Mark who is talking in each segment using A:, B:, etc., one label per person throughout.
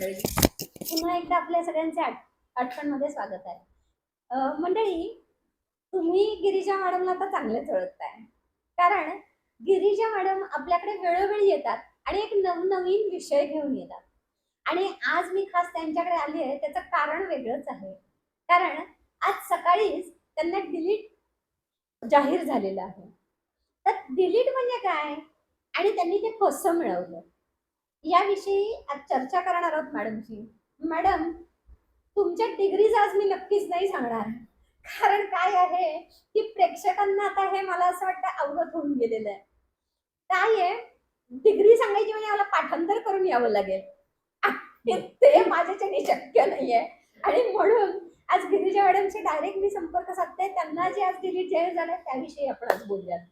A: मंडळी पुन्हा एकदा आपल्या सगळ्यांचे आठ आठवणमध्ये स्वागत आहे. मंडळी तुम्ही गिरीजा मॅडमला आता चांगलेच ओळखताय. कारण गिरीजा मॅडम आपल्याकडे वेळोवेळी येतात आणि एक नवनवीन विषय घेऊन येतात. आणि आज मी खास त्यांच्याकडे आली आहे त्याचं कारण वेगळंच आहे. कारण आज सकाळीच त्यांना डिलीट जाहीर झालेलं आहे. तर डिलीट म्हणजे काय? आणि त्यांनी ते कसं मिळवलं? याविषयी आज चर्चा करणार आहोत मॅडमची मॅडम तुमच्या डिग्रीज आज मी नक्कीच नाही सांगणार. कारण काय आहे की प्रेक्षकांना आता हे मला असं वाटतं अवगत होऊन गेलेलं आहे. काय आहे डिग्री सांगायची म्हणजे मला पाठांतर करून यावं लागेल. ते माझ्याच्याने शक्य नाहीये. आणि म्हणून आज गिरीजा मॅडमशी डायरेक्ट मी संपर्क साधते. त्यांना जे आज डिलीट जाहीर झालं त्याविषयी आपण आज बोलूयात.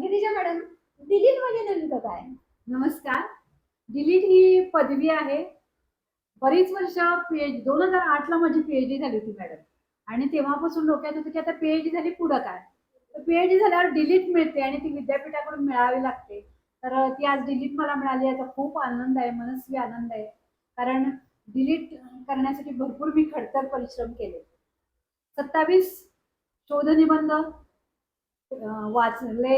A: गिरीजा मॅडम डिलीट म्हणजे नेमकं काय?
B: नमस्कार. डिलीट ही पदवी आहे. बरीच वर्ष पीएच दोन हजार आठला माझी पीएचडी झाली होती मॅडम. आणि तेव्हापासून डोक्यात होतं की आता पीएचडी झाली पुढं काय? तर पीएचडी झाल्यावर डिलीट मिळते आणि ती विद्यापीठाकडून मिळावी लागते. तर ती आज डिलीट मला मिळाली याचा खूप आनंद आहे मनस्वी आनंद आहे. कारण डिलीट करण्यासाठी भरपूर मी खडतर परिश्रम केले. सत्तावीस शोधनिबंध वाचले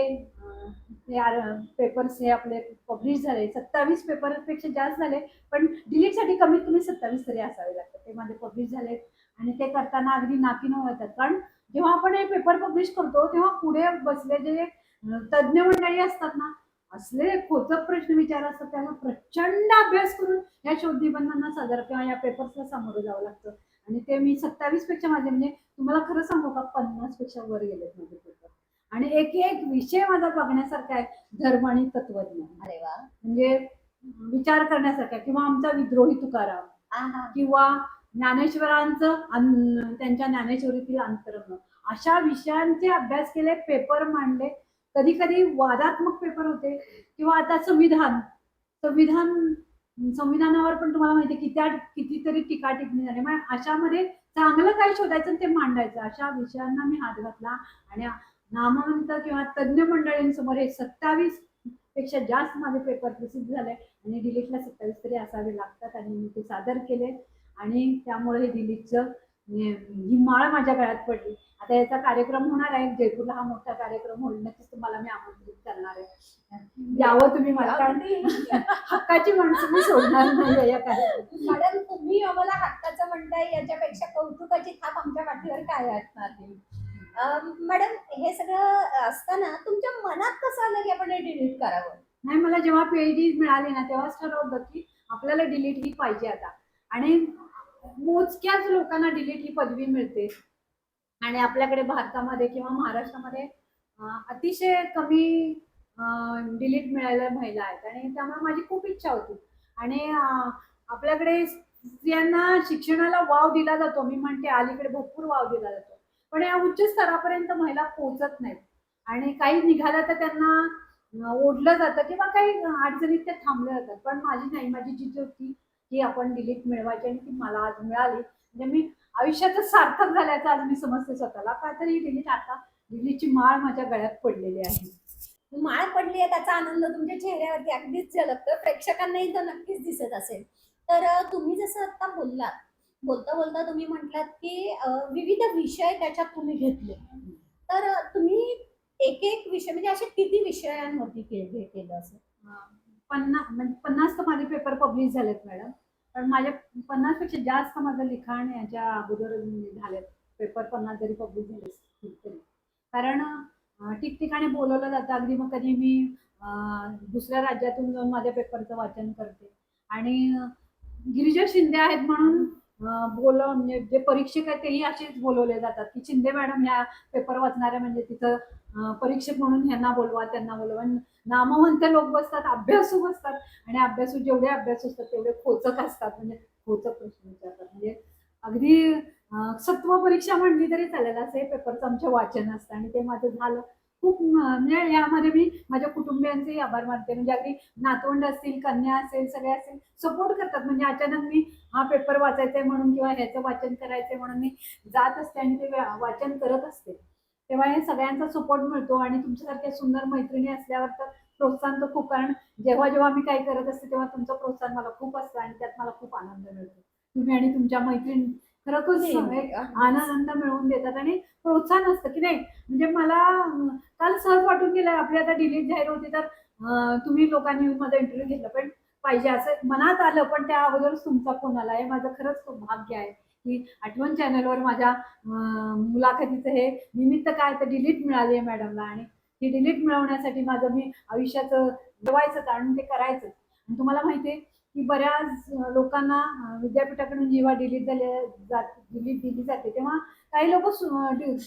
B: पेपर्स हे आपले पब्लिश झाले. सत्तावीस पेपरपेक्षा जास्त झाले पण डिलीटसाठी कमीत कमी सत्तावीस तरी असावे लागतात. ते माझे पब्लिश झाले आणि ते करताना अगदी नाकीनं होतात कारण जेव्हा आपण हे पेपर पब्लिश करतो तेव्हा पुढे बसले जे तज्ज्ञ मंडळी असतात ना असले खोचक प्रश्न विचार असतात त्याला प्रचंड अभ्यास करून या शोध निबंधांना सादर किंवा या पेपर्सला सामोरं जावं लागतं. आणि ते मी सत्तावीसपेक्षा माझे म्हणजे तुम्हाला खरं सांगू का पन्नासपेक्षा वर गेलेत माझे पेपर आणि एक एक विषय माझा बघण्यासारखा आहे धर्म आणि तत्वज्ञान.
A: अरे वा.
B: म्हणजे विचार करण्यासारखा किंवा आमचा विद्रोही तुकाराम किंवा ज्ञानेश्वरांचं त्यांच्या ज्ञानेश्वरीतील अंतरंग अशा विषयांचे अभ्यास केले पेपर मांडले. कधी कधी वादात्मक पेपर होते किंवा आता संविधान. संविधान संविधानावर पण तुम्हाला माहिती किती कितीतरी टीका टिप्पणी झाली. मग अशामध्ये चांगलं काय शोधायचं ते मांडायचं अशा विषयांना मी हात घातला. आणि नामवंत किंवा तज्ज्ञ मंडळींसमोर हे सत्तावीसपेक्षा जास्त माझे पेपर प्रसिद्ध झाले. आणि डिलीटला सत्तावीस तरी असावे लागतात आणि मी ते सादर केले. आणि त्यामुळे हे दिलीपचं ही माळ माझ्या गळ्यात पडली. आता याचा कार्यक्रम होणार आहे. जयपूरला हा मोठा कार्यक्रम होईल. नक्कीच तुम्हाला मी आमंत्रित करणार आहे. यावं तुम्ही मला कारण हक्काची माणसं मी सोडणार नाही या कार्यक्रमात.
A: मॅडम तुम्ही आम्हाला हक्काचं म्हणताय याच्यापेक्षा कौतुकाची थाप आमच्या पाठीवर काय असणार मॅडम हे सगळं असताना तुमच्या मनात कसं आलं की आपण हे डिलीट करावं?
B: नाही मला जेव्हा पीएचडी मिळाली ना तेव्हाच ठरवलं की आपल्याला डिलीट ही पाहिजे आता. आणि मोजक्याच लोकांना डिलीट ही पदवी मिळते. आणि आपल्याकडे भारतामध्ये किंवा महाराष्ट्रामध्ये अतिशय कमी डिलीट मिळायला महिला आहेत. आणि त्यामुळे माझी खूप इच्छा होती. आणि आपल्याकडे स्त्रियांना शिक्षणाला वाव दिला जातो. मी म्हणते अलीकडे भरपूर वाव दिला जातो. पण या उच्च स्तरापर्यंत महिला पोहोचत नाहीत. आणि काही निघाल्या तर त्यांना ओढलं जातं किंवा काही अडचणीत त्या थांबल्या जातात. पण माझी नाही माझी जिथे होती की आपण डिलीट मिळवायची आणि ती मला आज मिळाली. म्हणजे मी आयुष्याचं सार्थक झाल्याचं आज मी समजते स्वतःला. का तर ही डिलीट आता डिलीटची माळ माझ्या गळ्यात पडलेली आहे.
A: माळ पडली आहे त्याचा आनंद तुमच्या चेहऱ्यावरती अगदीच झलकतो प्रेक्षकांनाही तो नक्कीच दिसत असेल. तर तुम्ही जसं आता बोललात बोलता बोलता तुम्ही म्हटलात की विविध विषय त्याच्यात तुम्ही घेतले. तर तुम्ही एक एक विषय म्हणजे असे किती विषयांवरती के- हे केलं असं?
B: पन्नास म्हणजे पन्नास तर माझे पेपर पब्लिश झालेत मॅडम. पण माझ्या पन्नासपेक्षा जास्त माझं लिखाण याच्या अगोदर म्हणजे झालेत. पेपर पन्नास जरी पब्लिश झाले असतील तरी. कारण ठिकठिकाणी बोलवलं जातं. अगदी मग कधी मी दुसऱ्या राज्यातून जाऊन माझ्या पेपरचं वाचन करते. आणि गिरिजा शिंदे आहेत म्हणून बोल म्हणजे जे परीक्षक आहेत तेही असेच बोलवले जातात की शिंदे मॅडम ह्या पेपर वाचणाऱ्या म्हणजे तिथं परीक्षक म्हणून ह्यांना बोलवा त्यांना बोलवा. आणि नामवंत लोक बसतात अभ्यासू बसतात आणि अभ्यासू जेवढे अभ्यास असतात तेवढे खोचक असतात म्हणजे खोचक प्रश्न विचारतात. म्हणजे अगदी सत्व परीक्षा म्हणली तरी चालेल असं हे पेपरचं आमचं वाचन असतं आणि ते माझं झालं. खूप म्हणजे यामध्ये मी माझ्या कुटुंबियांचेही आभार मानते. म्हणजे अगदी नातवंड असतील कन्या असेल सगळे असेल सपोर्ट करतात. म्हणजे अचानक मी हा पेपर वाचायचा आहे म्हणून किंवा ह्याचं वाचन करायचंय म्हणून मी जात असते आणि ते वाचन करत असते. तेव्हा हे सगळ्यांचा सपोर्ट मिळतो आणि तुमच्यासारख्या सुंदर मैत्रिणी असल्यावर तर प्रोत्साहन तर खूप. कारण जेव्हा जेव्हा मी काही करत असते तेव्हा तुमचं प्रोत्साहन मला खूप असतं आणि त्यात मला खूप आनंद मिळतो. तुम्ही आणि तुमच्या मैत्रीण एक आनंद मिळवून देतात आणि प्रोत्साहन असतं की नाही. म्हणजे मला काल सहज वाटून गेलं आपली आता डिलीट जाहीर होती तर तुम्ही लोकांनी माझा इंटरव्ह्यू घेतला पण पाहिजे असं मनात आलं पण त्या अगोदरच तुमचा फोन आला. हे माझं खरंच खूप भाग्य आहे की आठवण चॅनलवर माझ्या मुलाखतीचं हे निमित्त काय तर डिलीट मिळाली आहे मॅडमला आणि ही डिलीट मिळवण्यासाठी माझं मी आयुष्याचं जवायचं आणि ते करायचं. आणि तुम्हाला माहिती आहे की बऱ्याच लोकांना विद्यापीठाकडून जेव्हा डिलीट झाले जात डिलीट दिली जाते तेव्हा काही लोक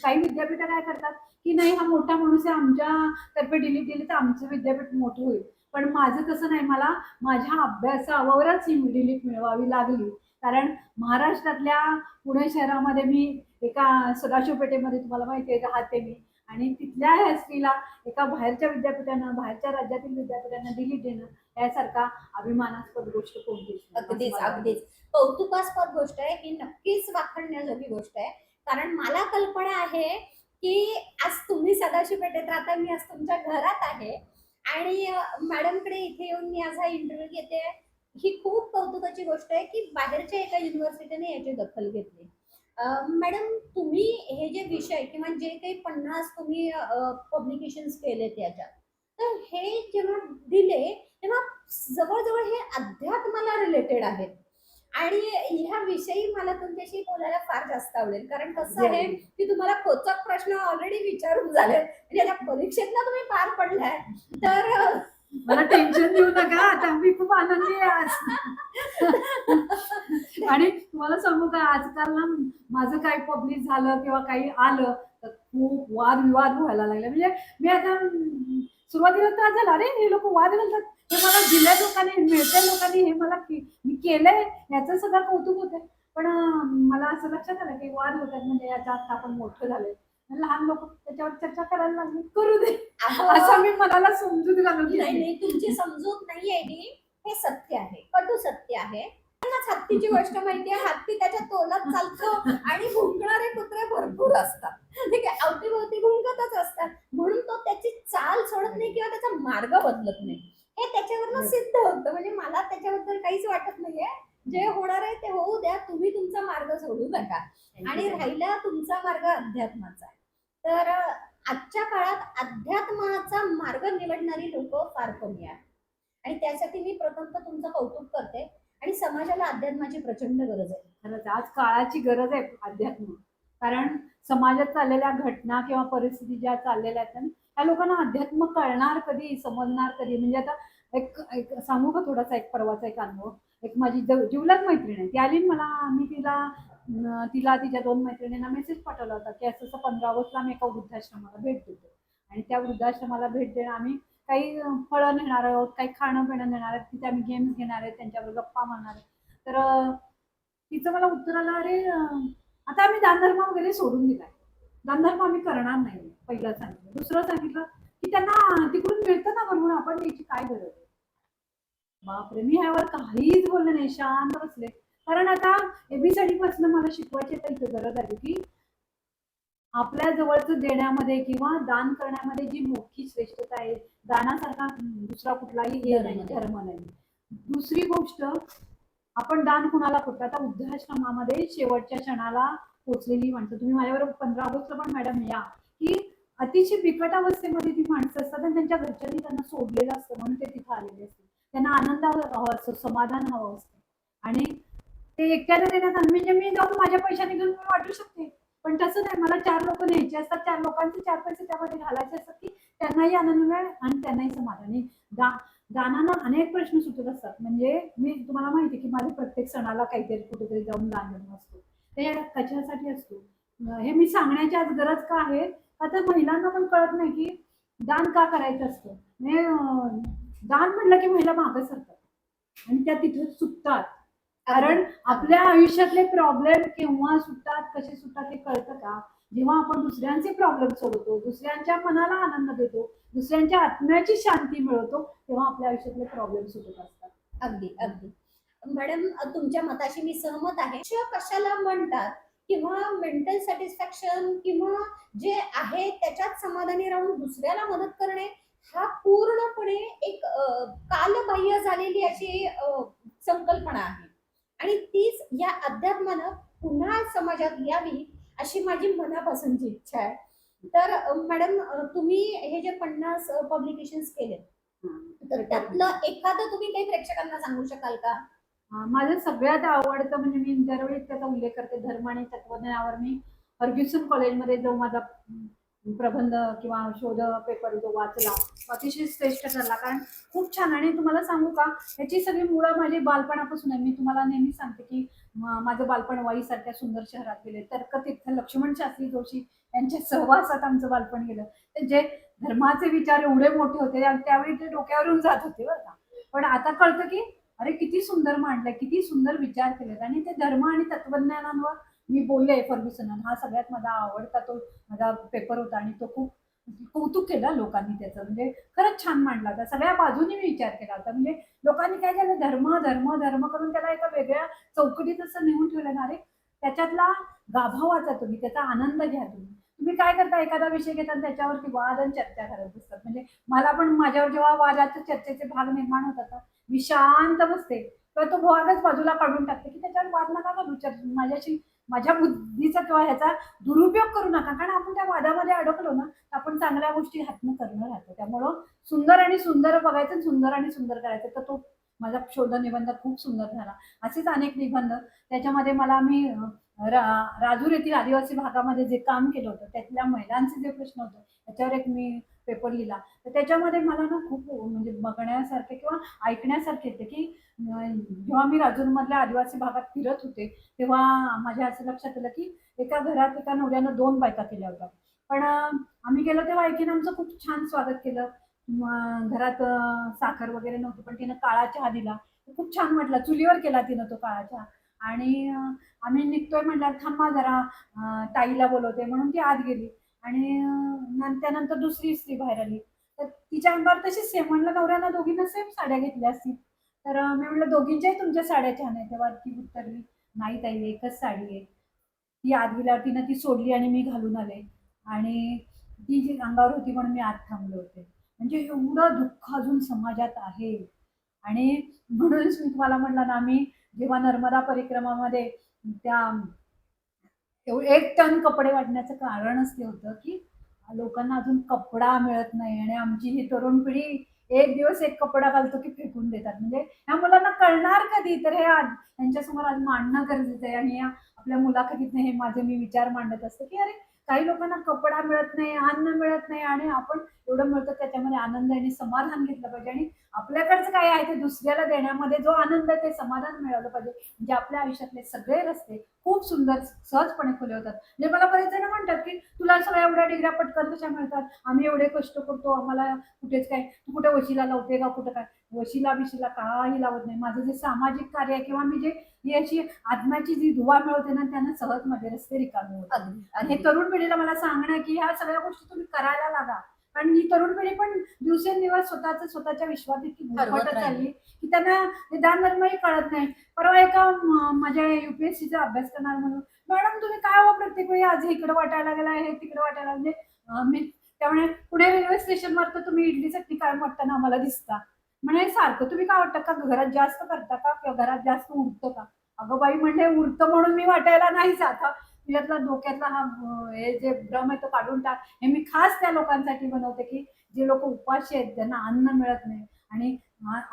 B: काही विद्यापीठ काय करतात की नाही हा मोठा माणूस आहे आमच्या तर्फे डिलीट दिली तर आमचं विद्यापीठ मोठं होईल. पण माझं तसं नाही मला माझ्या अभ्यासावरच ही डिलीट मिळवावी लागली. कारण महाराष्ट्रातल्या पुणे शहरामध्ये मी एका सदाशिवपेठेमध्ये तुम्हाला माहिती आहे राहते मी. आणि तिथल्या ह्या स्त्रीला एका बाहेरच्या विद्यापीठानं बाहेरच्या राज्यातील विद्यापीठांना डिलीट देणं यासारखा अभिमानास्पद गोष्ट कोणतीच नाही.
A: अगदीच अगदीच. कौतुकास्पद गोष्ट आहे ही नक्कीच वाखाणण्याजोगी गोष्ट आहे. कारण मला कल्पना आहे की आज तुम्ही सदाशिव पेठेत राहता मी आज तुमच्या घरात आहे. आणि मॅडमकडे इथे येऊन मी आज हा इंटरव्ह्यू घेते. ही खूप कौतुकाची गोष्ट आहे की बाहेरच्या एका युनिव्हर्सिटीने याची दखल घेतली. मॅडम तुम्ही हे जे विषय किंवा जे काही पन्नास तुम्ही पब्लिकेशन्स केलेत याच्यात तर हे जेव्हा दिले तेव्हा जवळजवळ हे अध्यात्माला रिलेटेड आहेत. आणि ह्या विषयी मला तुमच्याशी बोलायला फार जास्त आवडेल. कारण कसं आहे की तुम्हाला खोचक प्रश्न ऑलरेडी विचारून झाले. म्हणजे परीक्षेतला तुम्ही पार पडलाय. तर
B: मला टेन्शन देऊ नका आता मी खूप आनंदी आहे आज. आणि तुम्हाला सांगू का आजकाल ना माझं काही पब्लिक झालं किंवा काही आलं तर खूप वादविवाद व्हायला लागले. म्हणजे मी आता सुरुवातीला त्रास झाला. अरे हे लोक वाद घालतात. हे मला दिल्या लोकांनी मिळत्या लोकांनी हे मला मी केलंय. याचं सगळं कौतुक होतंय. पण मला असं लक्षात आलं की वाद होतात. म्हणजे याच्या आता आपण मोठं झालंय. लहान लोक त्याच्यावर चर्चा करायला लागली. करू दे. असं मी मनाला समजूत घालून
A: नाही. नाही तुमची समजूत नाही आहे ती हे सत्य आहे. कटू सत्य आहे. हत्तीची गोष्ट माहिती आहे हत्ती त्याच्या तोलात चालतो आणि भुंकणारे कुत्रे भरपूर असतात. ठीक आहे? अवतीभोवती भुंकतच असतात. म्हणून तो त्याची चाल सोडत नाही किंवा त्याचा मार्ग बदलत नाही. हे त्याच्यावरनं सिद्ध होतं. म्हणजे मला त्याच्याबद्दल काहीच वाटत नाहीये. जे होणार आहे ते होऊ द्या. तुम्ही तुमचा मार्ग सोडू नका. आणि राहिला तुमचा मार्ग अध्यात्माचा. आहे तर आजच्या काळात अध्यात्माचा मार्ग निवडणारी लोक फार कमी आहेत. आणि त्यासाठी मी प्रथम तर तुमचं कौतुक करते आणि समाजाला अध्यात्माची प्रचंड गरज आहे.
B: खरंच आज काळाची गरज आहे अध्यात्म. कारण समाजात चाललेल्या घटना किंवा परिस्थिती ज्या चाललेल्या आहेत ना, त्या लोकांना अध्यात्म कळणार कधी समजणार कधी? म्हणजे आता एक एक सांगू का थोडासा एक परवाचा एक अनुभव? एक माझी जव- मैत्रीण आहे. ती आली मला मी तिला तिला तिच्या दोन मैत्रिणींना मेसेज पाठवला होता की असं असं पंधरा ऑगस्टला आम्ही एका वृद्धाश्रमाला भेट देतो. आणि त्या वृद्धाश्रमाला भेट देणं आम्ही काही फळं नेणार आहोत काही खाणं पिणं नेणार आहेत तिथे आम्ही गेम्स घेणार आहेत त्यांच्यावर गप्पा मारणार आहेत तर तिचं मला उत्तर आलं अरे आता आम्ही दानधर्म वगैरे सोडून दिलाय. दानधर्म आम्ही करणार नाही. पहिलं सांगितलं. दुसरं सांगितलं की त्यांना तिकडून मिळतं ना म्हणून आपण त्याची काय गरज आहे? बापरे मी ह्यावर काहीच बोलले नाही. शांत बसले. कारण आता एबीसीडी पासून मला शिकवायची तर इथं गरज आहे की आपल्या जवळचं देण्यामध्ये किंवा दान करण्यामध्ये जी मोठी श्रेष्ठता आहे दानासारखा दुसरा कुठलाही हे नाही
A: धर्म नाही.
B: धर्म नाही. दुसरी गोष्ट आपण दान कुणाला करतो? आता वृद्धाश्रमामध्ये शेवटच्या क्षणाला पोचलेली माणसं. तुम्ही माझ्याबरोबर पंधरा ऑगस्टला पण मॅडम या की अतिशय बिकट अवस्थेमध्ये ती माणसं असतात आणि त्यांच्या घरच्यांनी त्यांना सोडलेलं असतं म्हणून ते तिथं आलेले असतात. त्यांना आनंद हवं असतं समाधान हवं असतं. आणि ते एकट्याला देण्यात आलं म्हणजे मी जाऊन माझ्या पैशाने घेऊन मी वाटू शकते. पण तसं नाही मला चार लोक न्यायचे असतात. चार लोकांचे चार पैसे त्यामध्ये घालायचे असतात की त्यांनाही आनंद मिळेल आणि त्यांनाही समाधान. आणि गाणांना अनेक प्रश्न सुटत असतात. म्हणजे मी तुम्हाला माहिती आहे की माझ्या प्रत्येक सणाला काहीतरी कुठेतरी जाऊन दान असतो. ते कशासाठी असतो? हे मी सांगण्याची आज गरज का आहे? आता महिलांना पण कळत नाही की दान का करायचं असतं. म्हणजे दान म्हणलं की महिला मागं सरतात आणि त्या तिथे चुकतात कारण आपल्या आयुष्यातले प्रॉब्लेम केव्हा सुटतात कसे सुटतात हे कळतं का? जेव्हा आपण दुसऱ्यांचे प्रॉब्लेम सोडवतो दुसऱ्यांच्या मनाला आनंद देतो दुसऱ्यांच्या आत्म्याची शांती मिळवतो तेव्हा आपल्या आयुष्यातले प्रॉब्लेम सुटत असतात.
A: अगदी अगदी. मॅडम तुमच्या मताशी मी सहमत आहे. कशाला म्हणतात? किंवा मेंटल सॅटिस्फॅक्शन किंवा जे आहे त्याच्यात समाधानी राहून दुसऱ्याला मदत करणे हा पूर्णपणे एक कालबाह्य झालेली अशी संकल्पना आहे. आणि तीच या अध्यात्मानं पुन्हा समाजात यावी अशी माझी मनापासूनची इच्छा आहे. तर मॅडम तुम्ही हे जे पन्नास पब्लिकेशन केले तर त्यातलं एखादं तुम्ही काही प्रेक्षकांना सांगू शकाल का?
B: माझं सगळ्यात आवडतं म्हणजे मी दरवेळी त्याचा उल्लेख करते धर्म आणि तत्वज्ञानावर मी फर्ग्युसन कॉलेजमध्ये जो माझा प्रबंध किंवा शोध पेपर जो वाचला अतिशय श्रेष्ठ ठरला. कारण खूप छान. आणि तुम्हाला सांगू का याची सगळी मुळं माझी बालपणापासून आहे. मी तुम्हाला नेहमी सांगते की माझं बालपण वाईसारख्या सुंदर शहरात गेले. तर्कतीर्थ लक्ष्मण शास्त्री जोशी यांच्या सहवासात आमचं बालपण गेलं. तर जे धर्माचे विचार एवढे मोठे होते त्यावेळी ते डोक्यावरून जात होते बरं का. पण आता कळतं की अरे किती सुंदर मांडलंय किती सुंदर विचार केलेत. आणि ते धर्म आणि तत्वज्ञानांवर मी बोलले फर्ग्युसन हा सगळ्यात माझा आवडता तो माझा पेपर होता आणि तो खूप कौतुक केलं लोकांनी त्याचं. म्हणजे खरंच छान मांडला होता. सगळ्या बाजूनी मी विचार केला होता. म्हणजे लोकांनी काय केलं? धर्म धर्म धर्म करून त्याला एका वेगळ्या चौकटीत असं नेऊन ठेवलं ना अरे त्याच्यातला गाभा वाचा तुम्ही त्याचा आनंद घ्या तुम्ही. तुम्ही काय करता? एखादा विषय घेता आणि त्याच्यावरती वाद आणि चर्चा करत असतात म्हणजे मला पण माझ्यावर जेव्हा वादाच्या चर्चेचे भाग निर्माण होतात मी शांत बसते. किंवा तो भागच बाजूला काढून टाकते की त्याच्यावर वाद नका करू चर्च माझ्याशी माझ्या बुद्धीचा किंवा ह्याचा दुरुपयोग करू नका. कारण आपण त्या वादामध्ये अडकलो ना तर आपण चांगल्या गोष्टी हातनं करणं राहतो. त्यामुळं सुंदर आणि सुंदर बघायचं सुंदर आणि सुंदर करायचं. तर तो माझा शोध निबंध खूप सुंदर झाला. असेच अनेक निबंध. त्याच्यामध्ये मला मी रा राजूर येथील आदिवासी भागामध्ये जे काम केलं होतं त्यातल्या महिलांचे जे प्रश्न होते त्याच्यावर एक मी पेपर लिहिला. तर त्याच्यामध्ये मला ना खूप म्हणजे बघण्यासारखे किंवा ऐकण्यासारखे येते की जेव्हा मी राजूरमधल्या आदिवासी भागात फिरत होते तेव्हा माझ्या असं लक्षात आलं की एका घरात एका नवऱ्यानं दोन बायका केल्या होत्या. पण आम्ही गेलो तेव्हा ऐकीनं आमचं खूप छान स्वागत केलं. घरात साखर वगैरे नव्हती पण तिनं काळा चहा दिला. खूप छान वाटला. चुलीवर केला तिनं तो काळा चहा. आणि आम्ही निघतोय म्हटलं थांबा जरा ताईला बोलवते म्हणून ती आत गेली. आणि त्यानंतर दुसरी स्त्री बाहेर आली. तर तिच्या अंगावर तशीच सेम म्हणलं नवऱ्यानं दोघींना सेम साड्या घेतल्या असतील. तर मी म्हटलं दोघींच्याही तुमच्या साड्या छान आहेत. तेव्हा ती उत्तरली नाही ताई एकच साडी आहे. ती आत गेल्यावर तिनं ती सोडली आणि मी घालून आले. आणि ती जी अंगावर होती म्हणून मी आत थांबले होते. म्हणजे एवढं दुःख अजून समाजात आहे. आणि म्हणूनच मी तुम्हाला म्हटलं ना आम्ही जेव्हा नर्मदा परिक्रमामध्ये त्या एवढे एक टन कपडे वाटण्याचं कारणच ते होतं की लोकांना अजून कपडा मिळत नाही आणि आमची ही तरुण पिढी एक दिवस एक कपडा घालतो की फेकून देतात. म्हणजे ह्या मुलांना कळणार कधी? तर हे आज यांच्यासमोर आज मांडणं गरजेचं आहे आणि या आपल्या मुलाखतीत हे माझे मी विचार मांडत असते की अरे काही लोकांना कपडा मिळत नाही अन्न मिळत नाही आणि आपण एवढं मिळतं त्याच्यामध्ये आनंद आणि समाधान घेतलं पाहिजे आणि आपल्याकडचं काय आहे ते दुसऱ्याला देण्यामध्ये जो आनंद आहे ते समाधान मिळवलं पाहिजे. म्हणजे आपल्या आयुष्यातले सगळे रस्ते खूप सुंदर सहजपणे खुले होतात. म्हणजे मला बरेच जण म्हणतात की तुला सगळ्या एवढ्या डिग्र्या पटकन कशा मिळतात? आम्ही एवढे कष्ट करतो आम्हाला कुठेच काय तू कुठे वशिला लावते का कुठं काय? वशिला बिशिला काही लावत नाही. माझं जे सामाजिक कार्य आहे किंवा मी जे ही अशी आत्म्याची जी धुवा मिळवते ना त्यानं सहज माझे रस्ते रिकामे
A: अगदी
B: आणि हे तरुण पिढीला मला सांगणं की ह्या सगळ्या गोष्टी तुम्ही करायला लागा. कारण ही तरुण पिढी पण दिवसेंदिवस स्वतःच स्वतःच्या विश्वात इतकी
A: राहिली.
B: चालली की त्यांना निदान धर्मही कळत नाही. परवा एका माझ्या युपीएससीचा अभ्यास करणार म्हणून मॅडम तुम्ही काय हो प्रत्येक वेळी? आज इकडे वाटायला गेला हे तिकडे वाटायला म्हणजे मी त्यामुळे पुणे रेल्वे स्टेशनवर तर तुम्ही इडली चटणी काय वाटताना आम्हाला दिसता. म्हणे सारखं तुम्ही काय वाटतं का घरात जास्त करता का किंवा घरात जास्त उरतं का? अगं बाई म्हणले उरतं म्हणून मी वाटायला नाही जात. तुझ्यातला डोक्यातला हा हे जे भ्रम आहे तो काढून टाक. हे मी खास त्या लोकांसाठी बनवते की जे लोक उपाशी आहेत ज्यांना अन्न मिळत नाही. आणि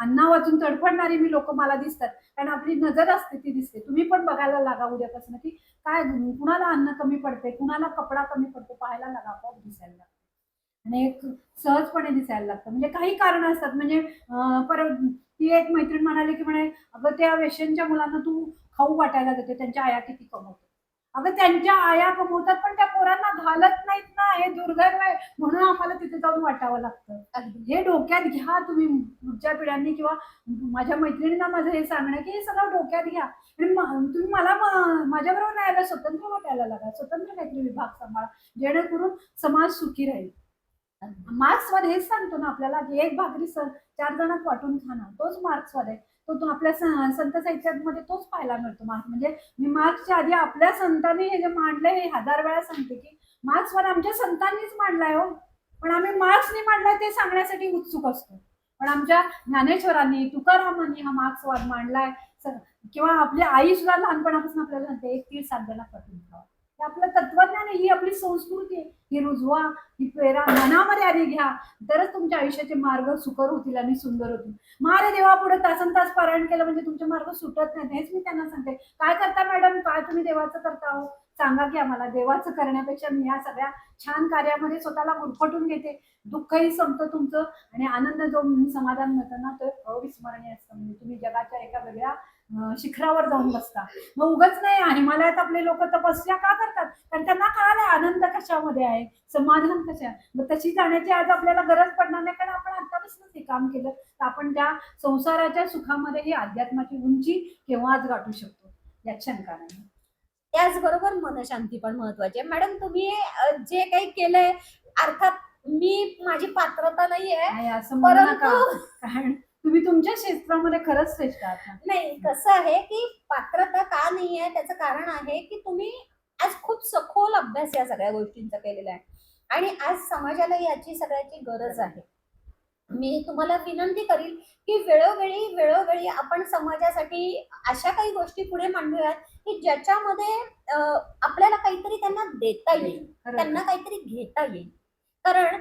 B: अन्ना वाचून तडफडणारी मी लोक मला दिसतात. कारण आपली नजर असते ती दिसते. तुम्ही पण बघायला लागा उद्यापासून की काय कुणाला अन्न कमी पडते कुणाला कपडा कमी पडतो पाहायला लागा आपोआप दिसायला. लागतो आणि एक सहजपणे दिसायला लागतं. म्हणजे काही कारण असतात. म्हणजे परत ती एक मैत्रीण म्हणाली की म्हणे अगं त्या वेश्यांच्या मुलांना तू खाऊ वाटायला देते. त्यांच्या आया किती कमवतात. अगं त्यांच्या आया कमवतात पण त्या पोरांना घालत नाहीत ना. हे दुर्दैव आहे. म्हणून आम्हाला तिथे जाऊन वाटावं लागतं. हे डोक्यात घ्या तुम्ही पुढच्या पिढ्यांनी किंवा माझ्या मैत्रिणींना माझं हे सांगणं की हे सगळं डोक्यात घ्या. आणि तुम्ही मला माझ्याबरोबर न्यायला स्वतंत्र वाटायला लागा. स्वतंत्र काहीतरी विभाग सांभाळा. जेणेकरून समाज सुखी राहील. मार्क्सवाद हेच सांगतो ना आपल्याला की एक भाकरी सर चार जणात वाटून खाणं तोच मार्क्सवाद आहे तो तो आपल्या संत साहित्यामध्ये तोच पाहायला मिळतो मार्क्स म्हणजे मी मार्क्सच्या आधी आपल्या संतांनी हे जे मांडलंय हे हजार वेळा सांगते की मार्क्सवाद आमच्या संतांनीच मांडलाय हो. पण आम्ही मार्क्सनी मांडलाय ते सांगण्यासाठी उत्सुक असतो. पण आमच्या ज्ञानेश्वरांनी तुकारामांनी हा मार्क्सवाद मांडलाय. किंवा आपली आई सुद्धा लहानपणापासून आपल्याला सांगते एक तीळ साध्याला पटून खावा. आपलं तत्वज्ञान ही आपली संस्कृती ही रुजवा ही पेरा मनामध्ये आधी घ्या. तरच तुमच्या आयुष्याचे मार्ग सुकर होतील आणि सुंदर होतील. मारे देवा पुढे तासन तास पारायण केलं म्हणजे तुमचे मार्ग सुटत नाहीत. हेच मी त्यांना सांगते. काय करता मॅडम? काय तुम्ही देवाचं करता हो? सांगा की आम्हाला देवाचं करण्यापेक्षा मी या सगळ्या छान कार्यामध्ये स्वतःला गुरफटून घेते. दुःखही संपतं तुमचं आणि आनंद जो समाधान मिळतं ना ते अविस्मरणीय असतं. म्हणजे तुम्ही जगाच्या एका वेगळ्या शिखरावर जाऊन बसता. मग उगच नाही हिमालयात आपले लोक तपस्या का करतात? कारण त्यांना कळालं आनंद कशामध्ये आहे समाधान कशा मग तशी जाण्याची आज आपल्याला गरज पडणार नाही कारण आपण आतापासूनच हे काम केलं. तर आपण त्या संसाराच्या सुखामध्ये ही अध्यात्माची उंची केव्हाच गाठू शकतो? यात शंका नाही.
A: त्याचबरोबर मनशांती पण महत्वाची आहे. मॅडम तुम्ही जे काही केलंय अर्थात मी माझी पात्रता नाहीये.
B: नाही असं
A: परंतु
B: कारण तुम्ही तुमच्या क्षेत्रामध्ये खरंच श्रेष्ठ आहात.
A: नाही कसं आहे की पात्रता का नाही आहे त्याचं कारण आहे की तुम्ही आज खूप सखोल अभ्यास या सगळ्या गोष्टींचा केलेला आहे आणि आज समाजाला याची सगळ्याची गरज आहे मी तुम्हाला विनंती करील की वेळोवेळी वेळोवेळी आपण समाजासाठी अशा काही गोष्टी पुढे मांडूयात की ज्याच्यामध्ये आपल्याला काहीतरी त्यांना देता येईल. त्यांना काहीतरी घेता येईल कारण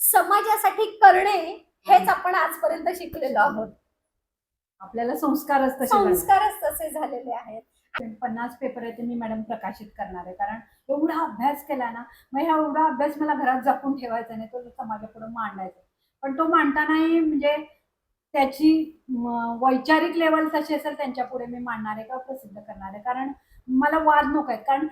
A: समाजासाठी करणे हेच आपण आजपर्यंत शिकलेलो आहोत.
B: आपल्याला संस्कारच तसे.
A: संस्कारच तसे झालेले आहेत.
B: पन्नास पेपर आहे ते मी मॅडम प्रकाशित करणार आहे. कारण एवढा अभ्यास केला ना मग ह्या एवढा अभ्यास मला घरात जपून ठेवायचा नाही तो समाजापुढे मांडायचा. पण तो मांडतानाही म्हणजे त्याची वैचारिक लेवल तशी असेल त्यांच्या पुढे मी मांडणार आहे किंवा प्रसिद्ध करणार आहे. कारण मला वाद नको आहेत. कारण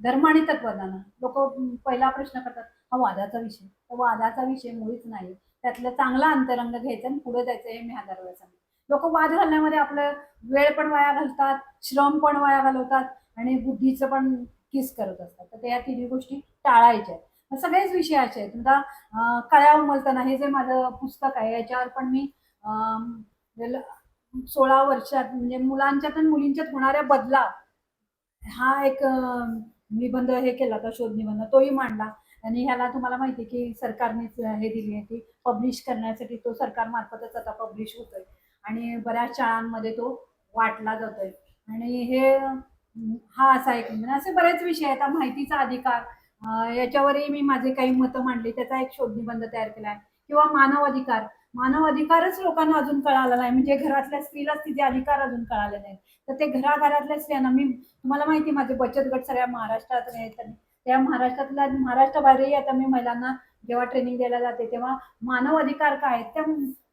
B: धर्म आणि तत्वज्ञान लोक पहिला प्रश्न करतात हा वादाचा विषय. तर वादाचा विषय मुळीच नाही. त्यातलं चांगला अंतरंग घ्यायचं आणि पुढे जायचं हे मी हजार लोक वाद घालण्यामध्ये आपलं वेळ पण वाया घालतात श्रम पण वाया घालवतात आणि बुद्धीचं पण किस करत असतात. तर त्या तिन्ही गोष्टी टाळायच्या आहेत. सगळेच विषय असे आहेत. आता कळ्या उमलताना हे जे माझं पुस्तक आहे याच्यावर पण मी अं, सोळा वर्षात म्हणजे मुलांच्यात आणि मुलींच्यात होणाऱ्या बदलाव हा एक निबंध हे केला होता शोध निबंध तोही मांडला. आणि ह्याला तुम्हाला माहिती आहे की सरकारनेच हे दिली आहे की पब्लिश करण्यासाठी तो सरकारमार्फतच आता पब्लिश होतोय. आणि बऱ्याच शाळांमध्ये तो वाटला जातोय. आणि हे हा असा एक म्हणजे असे बरेच विषय आहेत. आता माहितीचा अधिकार याच्यावरही मी माझे काही मतं मांडली. त्याचा एक शोध निबंध तयार केला आहे किंवा मानव अधिकार. मानव अधिकारच लोकांना अजून कळाला नाही म्हणजे घरातल्या स्त्रीलाच तिचे अधिकार अजून कळाले नाहीत. तर ते घराघरातल्या स्त्रियांना मी तुम्हाला माहिती माझे बचत गट सगळ्या महाराष्ट्रात आहेत त्या महाराष्ट्रातल्या महाराष्ट्राबाहेरही आता मी महिलांना जेव्हा ट्रेनिंग द्यायला जाते तेव्हा मानव अधिकार काय आहेत? त्या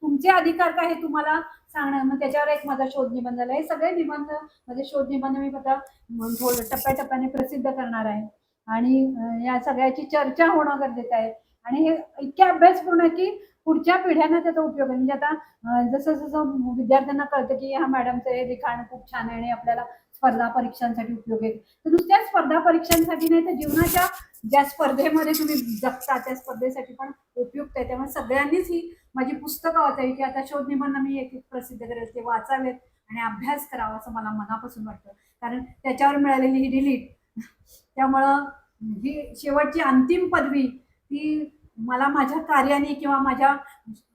B: तुमचे अधिकार काय हे तुम्हाला सांगणं? मग त्याच्यावर एक माझा शोध निबंध आला. हे सगळे निबंध माझे शोध निबंध मी आता टप्प्याटप्प्याने प्रसिद्ध करणार आहे. आणि या सगळ्याची चर्चा होणं गरजेचं आहे. आणि हे इतके अभ्यासपूर्ण आहे की पुढच्या पिढ्यांना त्याचा उपयोग आहे. म्हणजे आता जसं जसं विद्यार्थ्यांना कळतं की ह्या मॅडमचं हे लिखाण खूप छान आहे आणि आपल्याला स्पर्धा परीक्षांसाठी उपयोग आहे. तर नुसत्या स्पर्धा परीक्षांसाठी नाही तर जीवनाच्या ज्या स्पर्धेमध्ये तुम्ही जगता त्या स्पर्धेसाठी पण उपयुक्त आहे. त्यामुळे सगळ्यांनीच ही माझी पुस्तकं वाचावी आता शोध निबंध मी एक प्रसिद्ध करेल ते वाचावेत आणि अभ्यास करावा असं मला मनापासून वाटतं. कारण त्याच्यावर मिळालेली ही डिलीट त्यामुळं ही शेवटची अंतिम पदवी ती मला माझ्या कार्याने किंवा माझ्या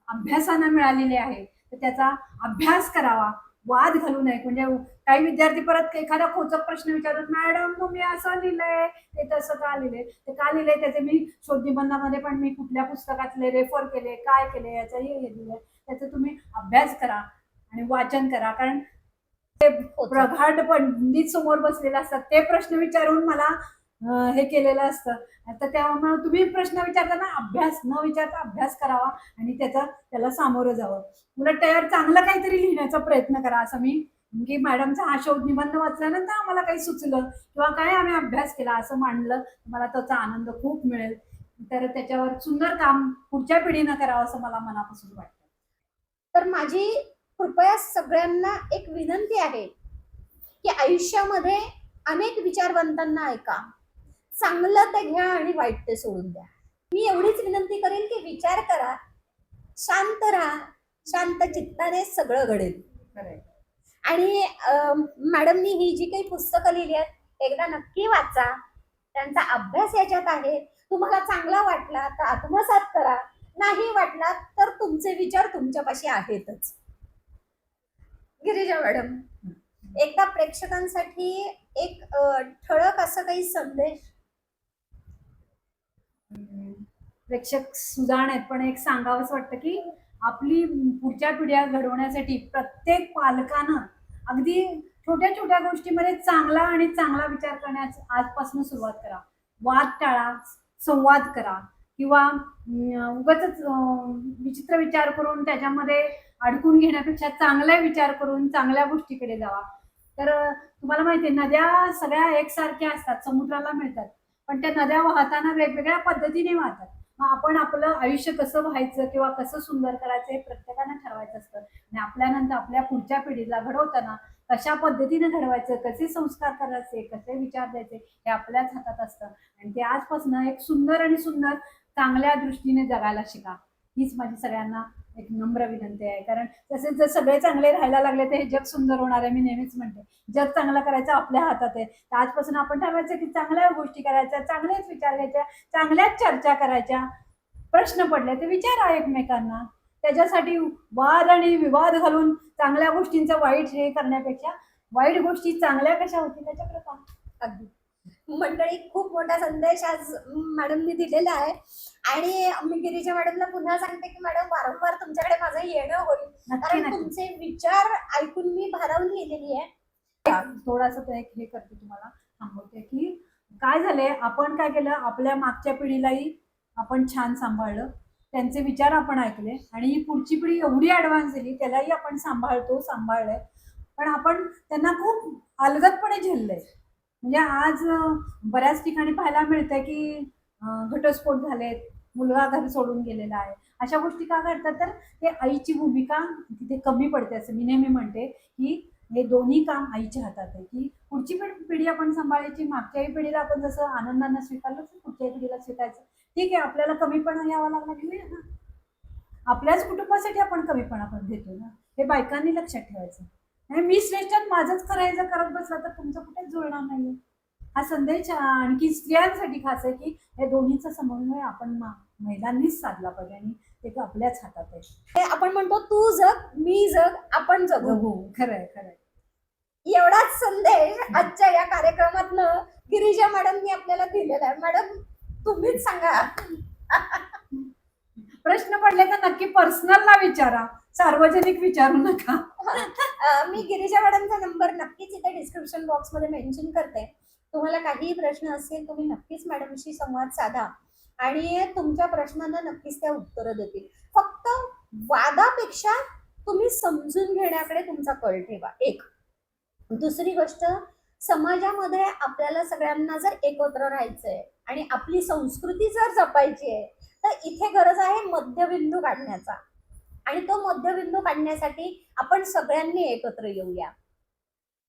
B: अभ्यासानं मिळालेली आहे तर त्याचा अभ्यास करावा. वाद घालू नये. म्हणजे काही विद्यार्थी परत एखादा खोचक प्रश्न विचारतात मॅडम तुम्ही असं लिहिलंय. ते तसं का लिहिलंय ते का लिहिलंय त्याचे मी शोध निबंधामध्ये पण मी कुठल्या पुस्तकातले रेफर केले काय केले याचंही हे दिलंय त्याचा तुम्ही अभ्यास करा आणि वाचन करा. कारण ते प्रगाढ पंडित समोर बसलेले असतात. ते प्रश्न विचारून मला हे केलेलं असतं. तर त्यामुळे तुम्ही प्रश्न विचारताना अभ्यास न विचारता अभ्यास करावा आणि त्याचा त्याला सामोरं जावं. उलट तयार चांगलं काहीतरी लिहिण्याचा प्रयत्न करा असं मी की मॅडमचा हा शोध निबंध वाचल्यानंतर आम्हाला काही सुचलं किंवा काय आम्ही अभ्यास केला असं मांडलं मला त्याचा आनंद खूप मिळेल. तर त्याच्यावर सुंदर काम पुढच्या पिढीनं करावं असं मला मनापासून वाटतं.
A: तर माझी कृपया सगळ्यांना एक विनंती आहे की आयुष्यामध्ये अनेक विचारवंतांना ऐका. चांगलं ते घ्या आणि वाईट ते सोडून द्या. मी एवढीच विनंती करेल की विचार करा शांत राहा शांत चित्ताने सगळं घडेल. आणि मॅडमनी ही जी काही पुस्तकं लिहिली आहेत एकदा नक्की वाचा. त्यांचा अभ्यास याच्यात आहे. तुम्हाला चांगला वाटला तर आत्मसात करा. नाही वाटला तर तुमचे विचार तुमच्यापाशी आहेतच. गिरिजा मॅडम एकदा प्रेक्षकांसाठी एक ठळक असं काही संदेश
B: अं, प्रेक्षक सुजाण आहेत पण एक सांगावंच वाटतं की आपली पुढच्या पिढ्या घडवण्यासाठी प्रत्येक पालकानं अगदी छोट्या छोट्या गोष्टीमध्ये चांगला आणि चांगला विचार करण्यास आजपासून सुरुवात करा. वाद टाळा संवाद करा किंवा उगच विचित्र विचार करून त्याच्यामध्ये अडकून घेण्यापेक्षा चांगला विचार करून चांगल्या गोष्टीकडे जावा. तर तुम्हाला माहिती आहे नद्या सगळ्या एकसारख्या असतात समुद्राला मिळतात पण त्या नद्या वाहताना वेगवेगळ्या पद्धतीने वाहतात. मग आपण आपलं आयुष्य कसं व्हायचं किंवा कसं सुंदर करायचं हे प्रत्येकानं ठरवायचं असतं. आणि आपल्यानंतर आपल्या पुढच्या पिढीला घडवताना कशा पद्धतीने घडवायचं कसे संस्कार करायचे कसे विचार द्यायचे हे आपल्याच हातात असतं. आणि ते आजपासून एक सुंदर आणि सुंदर चांगल्या दृष्टीने जगायला शिका. हीच माझी सगळ्यांना एक नम्र विनंती आहे. कारण तसे जर सगळे चांगले राहायला लागले तर हे जग सुंदर होणार आहे मी नेहमीच म्हणते. जग चांगलं करायचं आपल्या हातात आहे. तर आजपासून आपण ठरवायचं की चांगल्या गोष्टी करायच्या चांगलेच विचार घ्यायच्या चांगल्याच चर्चा करायच्या. प्रश्न पडले ते विचारा एकमेकांना. त्याच्यासाठी वाद आणि विवाद घालून चांगल्या गोष्टींचं वाईट हे करण्यापेक्षा वाईट गोष्टी चांगल्या कशा होतील त्याच्याकडे
A: अगदी. मंडळी खूप मोठा संदेश आज मॅडमनी दिलेला आहे. आणि मी गिरीजा मॅडमला पुन्हा सांगते की मॅडम वारंवार तुमच्याकडे माझं येणं होईल. कारण तुमचे विचार ऐकून मी भारावून गेलेली आहे.
B: थोडासा एक हे करते तुम्हाला. थांबवते की काय झालंय आपण काय केलं आपल्या मागच्या पिढीलाही आपण छान सांभाळलं. त्यांचे विचार आपण ऐकले आणि ही पुढची पिढी एवढी ऍडव्हान्स झाली त्यालाही आपण सांभाळतो सांभाळलंय. पण आपण त्यांना खूप अलगदपणे झेललंय. म्हणजे आज बऱ्याच ठिकाणी पाहायला मिळतंय की घटस्फोट झालेत मुलगा घर सोडून गेलेला आहे. अशा गोष्टी का घडतात? तर ते आईची भूमिका तिथे कमी पडते असं मी नेहमी म्हणते की हे दोन्ही काम आईच्या हातात आहे. की पुढची पण पिढी आपण सांभाळायची मागच्याही पिढीला आपण जसं आनंदानं स्वीकारलं पुढच्या पुढच्याही पिढीला स्वीकारायचं. ठीक आहे आपल्याला कमीपणा यावा लागला की ना आपल्याच कुटुंबासाठी आपण कमीपणा पण घेतो ना. हे बायकांनी लक्षात ठेवायचं. मी श्रेष्ठ माझंच करायचं करत बसला तर तुमचं कुठेच जुळणार नाहीये. हा संदेश आणखी स्त्रियांसाठी खास आहे की हे दोन्हीचा समन्वय आपण महिलांनीच साधला पाहिजे आणि ते आपल्याच हातात आहे.
A: आपण म्हणतो तू जग मी जग आपण जगू.
B: हो खरंय खरंय.
A: एवढाच संदेश आजच्या या कार्यक्रमातनं गिरिजा मॅडमनी आपल्याला दिलेला आहे. मॅडम तुम्हीच सांगा.
B: प्रश्न पडले तर नक्की पर्सनलला विचारा. सार्वजनिक विचारू नका.
A: अं, मी गिरीजा मॅडमचा नंबर नक्कीच इथे डिस्क्रिप्शन बॉक्समध्ये मेन्शन करते. तुम्हाला काहीही प्रश्न असेल तुम्ही नक्कीच मॅडमशी संवाद साधा. आणि तुमच्या प्रश्नांना नक्कीच त्या उत्तरं देतील. फक्त वादापेक्षा तुम्ही समजून घेण्याकडे तुमचा कल ठेवा. एक. दुसरी गोष्ट समाजामध्ये आपल्याला सगळ्यांना जर एकत्र राहायचंय आणि आपली संस्कृती जर जपायची आहे तर इथे गरज आहे मध्यबिंदू काढण्याचा. आणि तो मध्यबिंदू काढण्यासाठी आपण सगळ्यांनी एकत्र येऊया.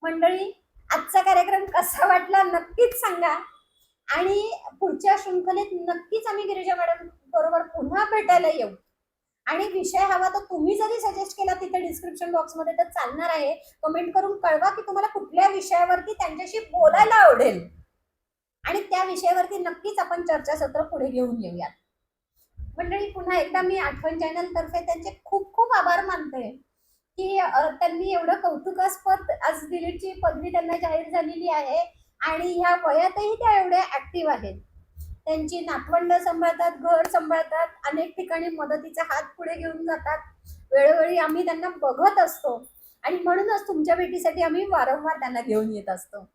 A: मंडळी आजचा कार्यक्रम कसा वाटला नक्कीच सांगा. आणि पुढच्या शृंखलेत नक्कीच आम्ही गिरिजा मॅडम बरोबर पुन्हा भेटायला येऊ. आणि विषय हवा तर तुम्ही जरी सजेस्ट केला तिथे डिस्क्रिप्शन बॉक्समध्ये तर चालणार आहे. कमेंट करून कळवा की तुम्हाला कुठल्या विषयावरती त्यांच्याशी बोलायला आवडेल. आणि त्या विषयावरती नक्कीच आपण चर्चासत्र पुढे घेऊन येऊयात. मंडळी पुन्हा एकदा मी आठवण चॅनल तर्फे त्यांचे खूप खूप आभार मानते की त्यांनी एवढं कौतुकास्पद आज दिलीपची पदवी त्यांना जाहीर झालेली आहे आणि ह्या वयातही त्या एवढ्या ऍक्टिव्ह आहेत. त्यांची नातवंड सांभाळतात घर सांभाळतात अनेक ठिकाणी मदतीचा हात पुढे घेऊन जातात. वेळोवेळी आम्ही त्यांना बघत असतो आणि म्हणूनच तुमच्या भेटीसाठी आम्ही वारंवार त्यांना घेऊन येत असतो.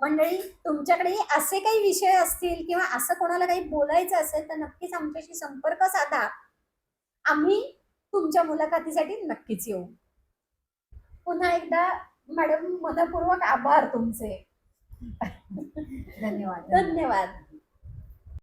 A: मंडळी तुमच्याकडे असे काही विषय असतील किंवा असं कोणाला काही बोलायचं असेल तर नक्कीच आमच्याशी संपर्क साधा. आम्ही तुमच्या मुलाखतीसाठी नक्कीच येऊ. पुन्हा एकदा मॅडम मनपूर्वक आभार तुमचे.
B: धन्यवाद.
A: धन्यवाद.